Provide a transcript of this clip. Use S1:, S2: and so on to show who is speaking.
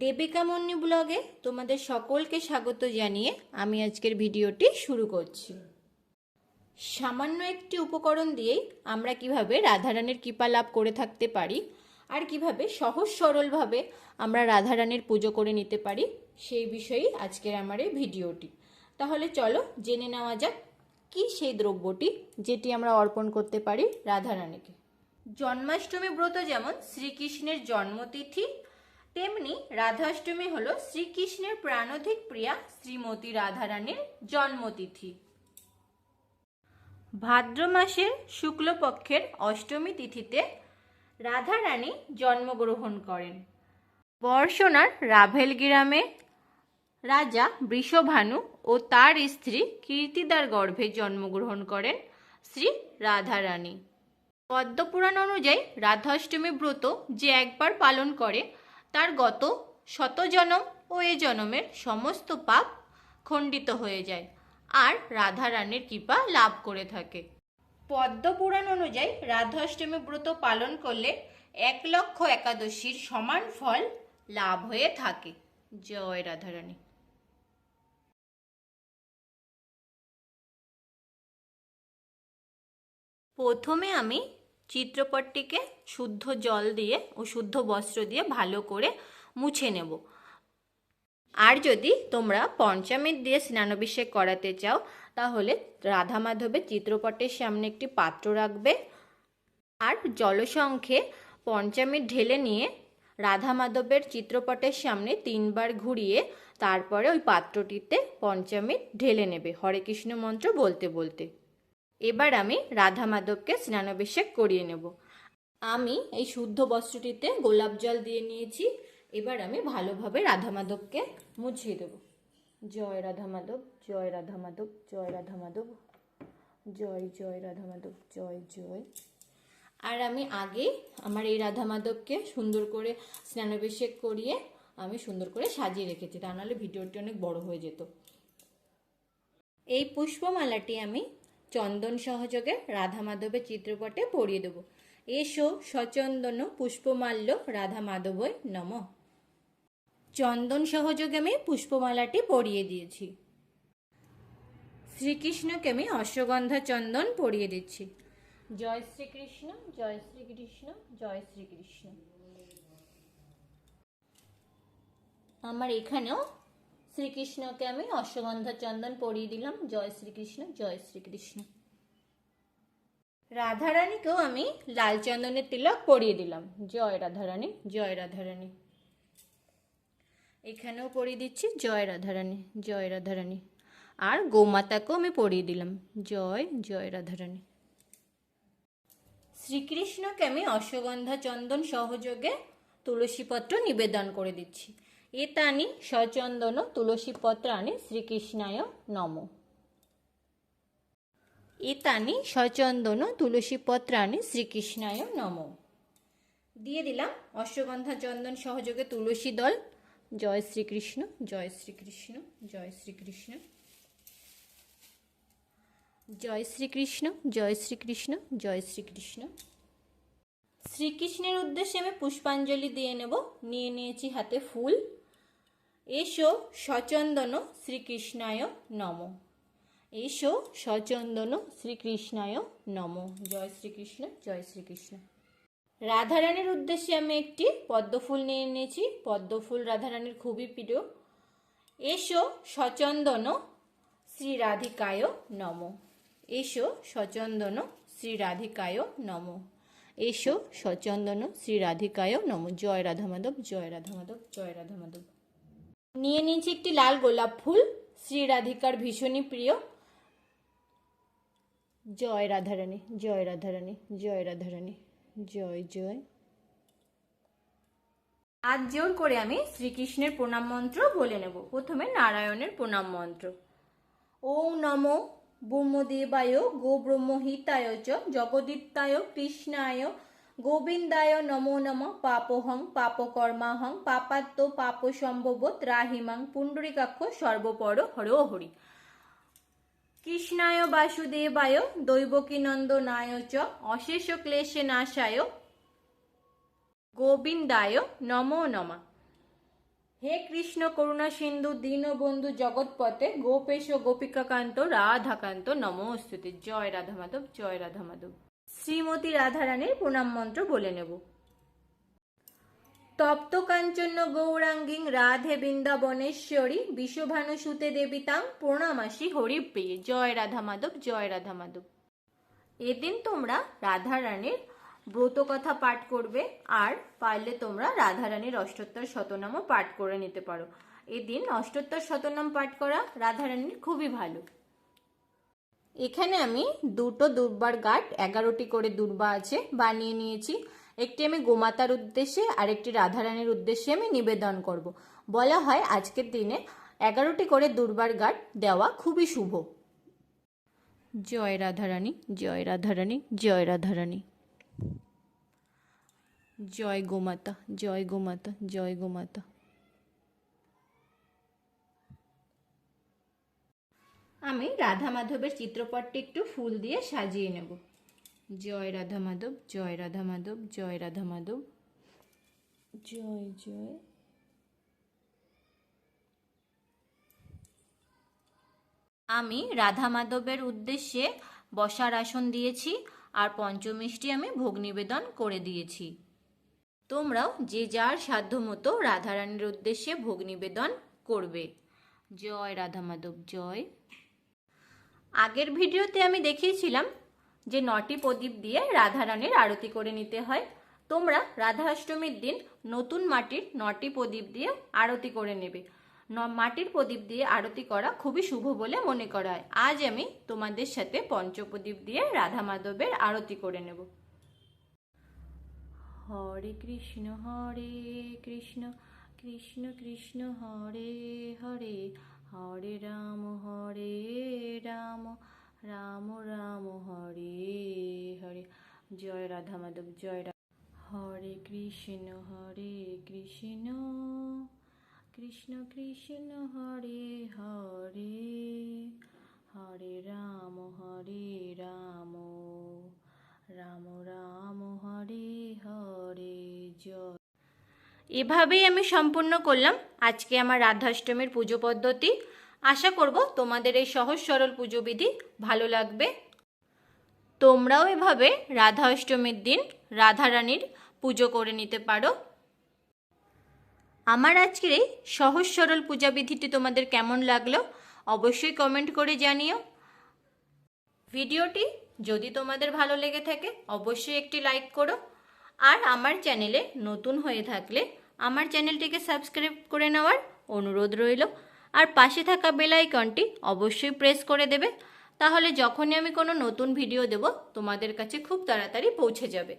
S1: দেবিকা মন্নি ব্লগে তোমাদের সকলকে স্বাগত জানিয়ে আমি আজকের ভিডিওটি শুরু করছি সামান্য একটি উপকরণ দিয়েই আমরা কিভাবে রাধারানের কৃপা লাভ করে থাকতে পারি আর কিভাবে সহজ সরলভাবে আমরা রাধারানীর পুজো করে নিতে পারি সেই বিষয়েই আজকের আমার এই ভিডিওটি তাহলে চলো জেনে নেওয়া যাক কি সেই দ্রব্যটি যেটি আমরা অর্পণ করতে পারি রাধারানীকে জন্মাষ্টমী ব্রত যেমন শ্রীকৃষ্ণের জন্মতিথি তেমনি রাধাষ্টমী হল শ্রীকৃষ্ণের প্রাণধিক প্রিয়া শ্রীমতী রাধারানীর জন্মতিথি ভাদ্র মাসের শুক্লপক্ষের অষ্টমী তিথিতে রাধারানী জন্মগ্রহণ করেন বর্ষণার রাভেল গ্রামে রাজা বৃষভানু ও তার স্ত্রী কীর্তিদার গর্ভে জন্মগ্রহণ করেন শ্রী রাধারানী পদ্মপুরাণ অনুযায়ী রাধাষ্টমী ব্রত যে একবার পালন করে তার গত শত জনম ও এ জনমের সমস্ত পাপ খণ্ডিত হয়ে যায় আর রাধা রানীর কৃপা লাভ করে থাকে পদ্মপুরাণ অনুযায়ী রাধাষ্টমী ব্রত পালন করলে এক লক্ষ একাদশীর সমান ফল লাভ হয়ে থাকে জয় রাধারানী প্রথমে আমি চিত্রপটটিকে শুদ্ধ জল দিয়ে ও শুদ্ধ বস্ত্র দিয়ে ভালো করে মুছে নেব আর যদি তোমরা পঞ্চামিত দিয়ে স্নানাভিষেক করাতে চাও তাহলে রাধা মাধবের চিত্রপটের সামনে একটি পাত্র রাখবে আর জলসংখ্যে পঞ্চামৃত ঢেলে নিয়ে রাধা মাধবের চিত্রপটের সামনে তিনবার ঘুরিয়ে তারপরে ওই পাত্রটিতে পঞ্চামৃত ঢেলে নেবে হরে কৃষ্ণ মন্ত্র বলতে বলতে এবার আমি রাধা মাধবকে স্নানাভিষেক করিয়ে নেব আমি এই শুদ্ধ বস্ত্রটিতে গোলাপ জল দিয়ে নিয়েছি এবার আমি ভালোভাবে রাধা মাধবকে মুছিয়ে দেব জয় রাধা মাধব জয় রাধা মাধব জয় রাধা মাধব জয় জয় রাধা মাধব জয় জয় আর আমি আগে আমার এই রাধা মাধবকে সুন্দর করে স্নানাভিষেক করিয়ে আমি সুন্দর করে সাজিয়ে রেখেছি তা নাহলে ভিডিওটি অনেক বড় হয়ে যেত এই পুষ্পমালাটি আমি চন্দন সহযোগে রাধা মাধবের চিত্রপটে পড়িয়ে দেব এসো সচন্দন পুষ্পমাল্য রাধা মাধবই নম চন্দন সহযোগে আমি পুষ্পমালাটি পরিয়ে দিয়েছি শ্রীকৃষ্ণকে আমি অশ্বগন্ধা চন্দন পরিয়ে দিচ্ছি জয় শ্রীকৃষ্ণ জয় শ্রীকৃষ্ণ জয় শ্রীকৃষ্ণ আমার এখানেও শ্রীকৃষ্ণকে আমি অশ্বগন্ধা চন্দন পরিয়ে দিলাম জয় শ্রীকৃষ্ণ জয় শ্রীকৃষ্ণ রাধারানীকেও আমি লাল চন্দনের তিলক পরিয়ে দিলাম জয় রাধারানী জয় রাধারানী এখানেও পরিয়ে দিচ্ছি জয় রাধারানী জয় রাধারানী আর গোমাতাকেও আমি পরিয়ে দিলাম জয় জয় রাধারানী শ্রীকৃষ্ণকে আমি অশ্বগন্ধা চন্দন সহযোগে তুলসীপত্র নিবেদন করে দিচ্ছি এতানি সচন্দন তুলসীপত্রাণে শ্রীকৃষ্ণায় নম এতানি সচন্দন তুলসীপত্রাণে শ্রীকৃষ্ণায় নম দিয়ে দিলাম অশ্বগন্ধা চন্দন সহযোগে তুলসী দল জয় শ্রীকৃষ্ণ জয় শ্রীকৃষ্ণ জয় শ্রীকৃষ্ণ জয় শ্রীকৃষ্ণ জয় শ্রীকৃষ্ণ জয় শ্রীকৃষ্ণ শ্রীকৃষ্ণের উদ্দেশ্যে আমি পুষ্পাঞ্জলি দিয়ে নেব নিয়ে নিয়েছি হাতে ফুল এসো সচন্দন শ্রীকৃষ্ণায় নম এসো সচন্দন শ্রীকৃষ্ণায় নম জয় শ্রীকৃষ্ণ জয় শ্রীকৃষ্ণ রাধারানীর উদ্দেশ্যে আমি একটি পদ্মফুল নিয়ে নিয়েছি পদ্মফুল রাধারানীর খুবই প্রিয় এসো সচন্দন শ্রী রাধিকায় নম এসো সচন্দন শ্রী রাধিকায় নম এসো সচন্দন শ্রী রাধিকায় নম জয় রাধা মাধব জয় রাধা মাধব জয় রাধা মাধব নিয়ে নিয়েছি একটি লাল গোলাপ ফুল শ্রী রাধিকার ভীষণই প্রিয় জয় রাধারানী জয় রাধারানী জয় রাধারানী জয় জয় আজ জোর করে আমি শ্রীকৃষ্ণের প্রণাম মন্ত্র বলে নেব প্রথমে নারায়ণের প্রণাম মন্ত্র ও নম ব্রহ্মদেবায় গো ব্রহ্মহিতায় চ কৃষ্ণায় গোবিন্দায় নমো নম পাপহং পাপকর্মাহং পাপাত্ম পাপ সম্ভবত রাহিমাং পুণ্ডরিকাক্ষ সর্বপর হর হরি কৃষ্ণায় বাসুদেবায় দৈবকীনন্দনায় চ অশেষ ক্লেশে নাশায় গোবিন্দায় নমো নমা হে কৃষ্ণ করুণা সিন্ধু দীনবন্ধু জগৎপথে গোপেশ গোপিকাকান্ত রাধাকান্ত নমস্তুতি জয় রাধা মাধব জয় রাধা মাধব শ্রীমতী রাধারানীর প্রণাম মন্ত্র বলে নেব তপ্ত কাঞ্চন্য গৌরাঙ্গিং রাধে বৃন্দাবনেশ্বরী সুতে দেবিতাং প্রণামাসী হরিপ্রিয় জয় রাধা মাধব জয় রাধা মাধব এদিন তোমরা রাধারানীর ব্রত কথা পাঠ করবে আর পারলে তোমরা রাধারানীর অষ্টোত্তর শতনামও পাঠ করে নিতে পারো এদিন অষ্টোত্তর শতনাম পাঠ করা রাধারানীর খুবই ভালো এখানে আমি দুটো দুর্বার গাট এগারোটি করে দুর্বা আছে বানিয়ে নিয়েছি একটি আমি গোমাতার উদ্দেশ্যে আর রাধা রাধারানীর উদ্দেশ্যে আমি নিবেদন করব। বলা হয় আজকের দিনে এগারোটি করে দুর্বার গাট দেওয়া খুবই শুভ জয় রাধারানী জয় রাধারানী জয় রাধারানী জয় গোমাতা জয় গোমাতা জয় গোমাতা আমি রাধা মাধবের চিত্রপটটি একটু ফুল দিয়ে সাজিয়ে নেব জয় রাধা মাধব জয় রাধা মাধব জয় রাধা মাধব জয় জয় আমি রাধা মাধবের উদ্দেশ্যে বসার আসন দিয়েছি আর পঞ্চমিষ্টি আমি ভোগ নিবেদন করে দিয়েছি তোমরাও যে যার সাধ্য মতো রাধারানীর উদ্দেশ্যে ভোগ নিবেদন করবে জয় রাধা মাধব জয় আগের ভিডিওতে আমি দেখিয়েছিলাম যে নটি প্রদীপ দিয়ে রাধারানীর আরতি করে নিতে হয় তোমরা রাধা অষ্টমীর দিন নতুন মাটির নটি প্রদীপ দিয়ে আরতি করে নেবে মাটির প্রদীপ দিয়ে আরতি করা খুবই শুভ বলে মনে করা হয় আজ আমি তোমাদের সাথে পঞ্চপ্রদীপ দিয়ে রাধা মাধবের আরতি করে নেব হরে কৃষ্ণ হরে কৃষ্ণ কৃষ্ণ কৃষ্ণ হরে হরে হরে রাম হরে রাম রাম রাম হরে হরে জয় রাধা মাধব জয় হরে কৃষ্ণ হরে কৃষ্ণ কৃষ্ণ কৃষ্ণ হরে হরে হরে রাম হরে রাম রাম রাম হরে হরে জয় এভাবেই আমি সম্পূর্ণ করলাম আজকে আমার রাধাষ্টমীর পুজো পদ্ধতি আশা করব তোমাদের এই সহজ সরল পুজো বিধি ভালো লাগবে তোমরাও এভাবে রাধা অষ্টমীর দিন রাধারানীর পুজো করে নিতে পারো আমার আজকের এই সহজ সরল পূজা বিধিটি তোমাদের কেমন লাগলো অবশ্যই কমেন্ট করে জানিও ভিডিওটি যদি তোমাদের ভালো লেগে থাকে অবশ্যই একটি লাইক করো আর আমার চ্যানেলে নতুন হয়ে থাকলে আমার চ্যানেলটিকে সাবস্ক্রাইব করে নেওয়ার অনুরোধ রইল আর পাশে থাকা বেল আইকনটি অবশ্যই প্রেস করে দেবে তাহলে যখনই আমি কোনো নতুন ভিডিও দেব তোমাদের কাছে খুব তাড়াতাড়ি পৌঁছে যাবে